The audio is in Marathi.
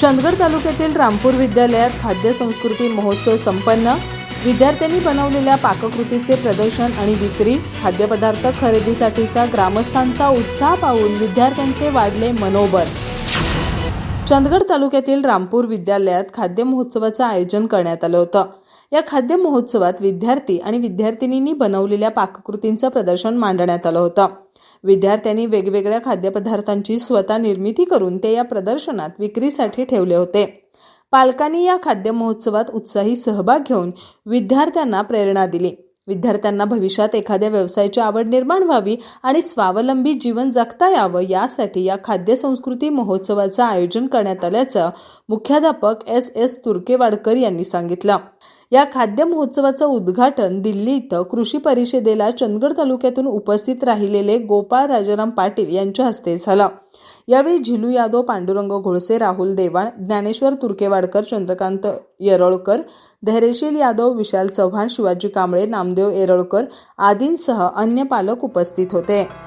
चंदगड तालुक्यातील रामपूर विद्यालयात खाद्य संस्कृती महोत्सव संपन्न. विद्यार्थ्यांनी बनवलेल्या पाककृतीचे प्रदर्शन आणि विक्री खाद्यपदार्थ खरेदीसाठीचा ग्रामस्थांचा उत्साह पाहून विद्यार्थ्यांचे वाढले मनोबल. चंदगड तालुक्यातील रामपूर विद्यालयात खाद्य महोत्सवाचं आयोजन करण्यात आलं होतं. या खाद्य महोत्सवात विद्यार्थी आणि विद्यार्थिनींनी बनवलेल्या पाककृतींचं प्रदर्शन मांडण्यात आलं होतं. विद्यार्थ्यांनी वेगवेगळ्या खाद्यपदार्थांची स्वतः निर्मिती करून ते या प्रदर्शनात विक्रीसाठी ठेवले होते. पालकांनी या खाद्य महोत्सवात उत्साही सहभाग घेऊन विद्यार्थ्यांना प्रेरणा दिली. विद्यार्थ्यांना भविष्यात एखाद्या व्यवसायाची आवड निर्माण व्हावी आणि स्वावलंबी जीवन जगता यावं यासाठी या खाद्य संस्कृती महोत्सवाचं आयोजन करण्यात आल्याचं मुख्याध्यापक एस एस तुर्केवाडकर यांनी सांगितलं. या खाद्य महोत्सवाचं उद्घाटन दिल्ली इथं कृषी परिषदेला चंदगड तालुक्यातून उपस्थित राहिलेले गोपाळ राजाराम पाटील यांच्या हस्ते झालं. यावेळी झिलू यादव पांडुरंग घोळसे राहुल देवाण ज्ञानेश्वर तुर्केवाडकर चंद्रकांत येरळकर धैर्यशील यादव विशाल चव्हाण शिवाजी कांबळे नामदेव येरळकर आदींसह अन्य पालक उपस्थित होते.